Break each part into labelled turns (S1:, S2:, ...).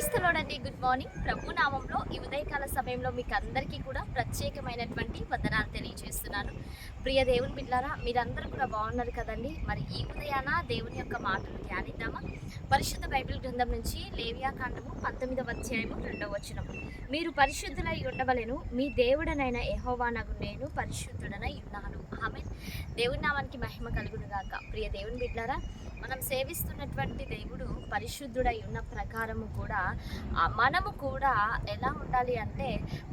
S1: క్రైస్తలోడండి good morning ప్రభు నామంలో ఈ ఉదయకాల సమయంలో మీకు అందరికీ కూడా ప్రత్యేకమైనటువంటి వందనాలు తెలియజేస్తున్నాను. ప్రియ దేవుని బిడ్డారా మీరందరూ కూడా బాగున్నారు కదండి? మరి ఈ ఉదయాన దేవుని యొక్క మాటలు ధ్యానిద్దామా? పరిశుద్ధ బైబిల్ గ్రంథం నుంచి లేవియాకాండము పంతొమ్మిదవ అధ్యాయము రెండవ వచనం. మీరు పరిశుద్ధులై ఉండవలెను మీ దేవుడనైన యహోవానగు నేను పరిశుద్ధుడనై ఉన్నాను. ఆమె దేవుని నామానికి మహిమ కలుగును గాక ప్రియ దేవుని బిడ్డారా మనం సేవిస్తున్నటువంటి దేవుడు పరిశుద్ధుడై ఉన్న ప్రకారము కూడా మనము కూడా ఎలా ఉండాలి అంటే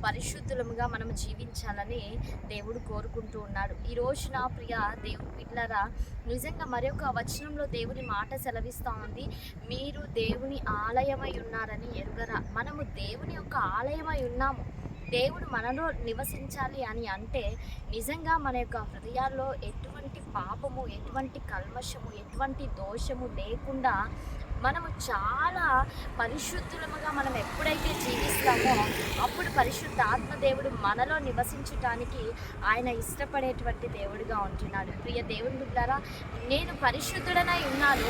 S1: పరిశుద్ధులముగా మనం జీవించాలని దేవుడు కోరుకుంటూ ఉన్నాడు. ఈ రోజున ప్రియ దేవుడు పిల్లరా నిజంగా మరొక వచనంలో దేవుని మాట సెలవిస్తూ ఉంది. మీరు దేవుని ఆలయమై ఉన్నారని ఎరుగరా. మనము దేవుని యొక్క ఆలయమై ఉన్నాము. దేవుడు మనలో నివసించాలి అని అంటే నిజంగా మన యొక్క హృదయాల్లో ఎటువంటి పాపము ఎటువంటి కల్మషము ఎటువంటి దోషము లేకుండా మనము చాలా పరిశుద్ధులముగా మనం ఎప్పుడైతే జీవిస్తామో అప్పుడు పరిశుద్ధ ఆత్మదేవుడు మనలో నివసించటానికి ఆయన ఇష్టపడేటువంటి దేవుడిగా ఉంటున్నాడు. ప్రియ దేవుని బిడ్డారా నేను పరిశుద్ధుడనై ఉన్నాను.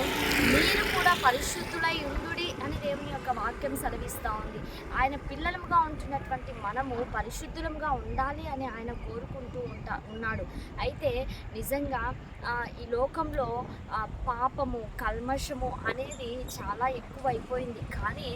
S1: మీరు కూడా పరిశుద్ధుడై ఉండుడి అని దేవుని యొక్క వాక్యం సెలవిస్తూ ఉంది. ఆయన పిల్లలముగా ఉంటున్నటువంటి మనము పరిశుద్ధులముగా ఉండాలి అని ఆయన కోరుకుంటూ ఉంటా ఉన్నాడు. అయితే నిజంగా ఈ లోకంలో పాపము కల్మషము అనేది చాలా ఎక్కువ అయిపోయింది కానీ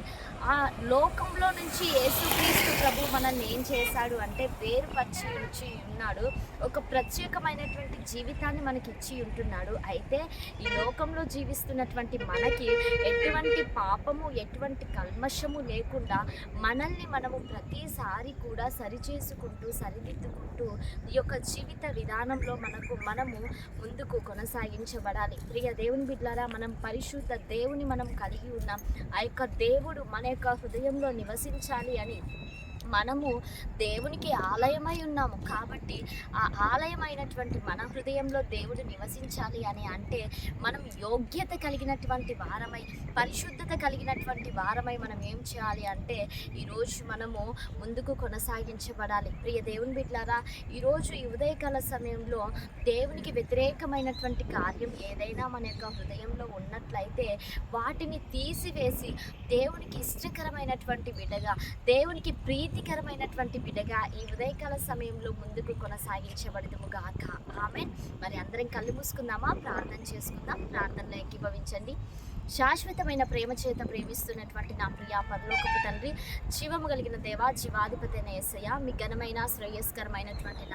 S1: ఆ లోకంలో నుంచి యేసుక్రీస్తు ప్రభు మనల్ని ఏం చేశాడు అంటే వేరుపరిచి ఉంచి ఉన్నాడు. ఒక ప్రత్యేకమైనటువంటి జీవితాన్ని మనకి ఇచ్చి ఉంటున్నాడు. అయితే ఈ లోకంలో జీవిస్తున్నటువంటి మనకి ఎటువంటి పాపము ఎటువంటి కల్మషము లేకుండా మనల్ని మనము ప్రతిసారి కూడా సరిచేసుకుంటూ సరిదిద్దుకుంటూ ఈ యొక్క జీవిత విధానంలో మనకు మనము ముందుకు కొనసాగించబడాలి. ప్రియ దేవుని బిడ్లారా మనం పరిశుద్ధ దేవుని మనం కలిగి ఉన్నాం. ఆ యొక్క దేవుడు మన యొక్క హృదయంలో నివసించాలి అని మనము దేవునికి ఆలయమై ఉన్నాము. కాబట్టి ఆ ఆలయమైనటువంటి మన హృదయంలో దేవుడు నివసించాలి అని అంటే మనం యోగ్యత కలిగినటువంటి వారమై పరిశుద్ధత కలిగినటువంటి వారమై మనం ఏం చేయాలి అంటే ఈరోజు మనము ముందుకు కొనసాగించబడాలి. ప్రియ దేవుని బిడ్డారా ఈరోజు ఈ ఉదయకాల సమయంలో దేవునికి వ్యతిరేకమైనటువంటి కార్యం ఏదైనా మన యొక్క హృదయంలో ఉన్నట్లయితే వాటిని తీసివేసి దేవునికి ఇష్టకరమైనటువంటి బిడ్డగా దేవునికి ప్రీతికరమైనటువంటి బిడ్డగా ఈ ఉదయకాల సమయంలో ముందుకు కొనసాగించబడదుము గాక. ఆమె మరి అందరం కళ్ళు మూసుకుందామా? ప్రార్థన చేసుకుందాం. ప్రార్థనలో ఏకీభవించండి. శాశ్వతమైన ప్రేమ చేత ప్రేమిస్తున్నటువంటి నా ప్రియ పరలోకపు తండ్రి జీవము కలిగిన దేవా జీవాధిపతి అయిన యేసయ్య మీ ఘనమైన శ్రేయస్కరమైనటువంటి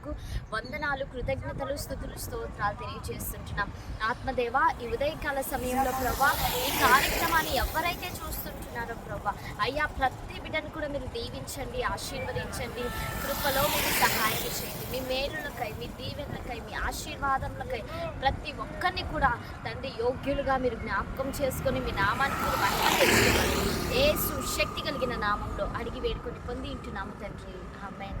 S1: నీకు వందనాలు కృతజ్ఞతలు స్థుతులు స్తోత్రాలు తెలియజేస్తుంటున్నాం ఆత్మదేవ ఈ ఉదయకాల సమయంలో ప్రభా ఈ కార్యక్రమాన్ని ఎవరైతే చూస్తుంటున్నారో ప్రభా అయ్యా ప్రతి బిడ్డను కూడా మీరు దీవించండి ఆశీర్వదించండి కృపలో మీరు సహాయం చేయండి. మీ మేలులకై మీ దీవెనలకై మీ ఆశీర్వాదములకై ప్రతి ఒక్కరిని కూడా తండ్రి యోగ్యులుగా మీరు జ్ఞాపకం చేసుకొని మీ నామానికి మీరు మహిమ తెచ్చుకోవాలి ఏ సుశక్తి కలిగిన నామంలో అడిగి వేడుకొని పొంది ఇంటున్నాము తండ్రి. Amen.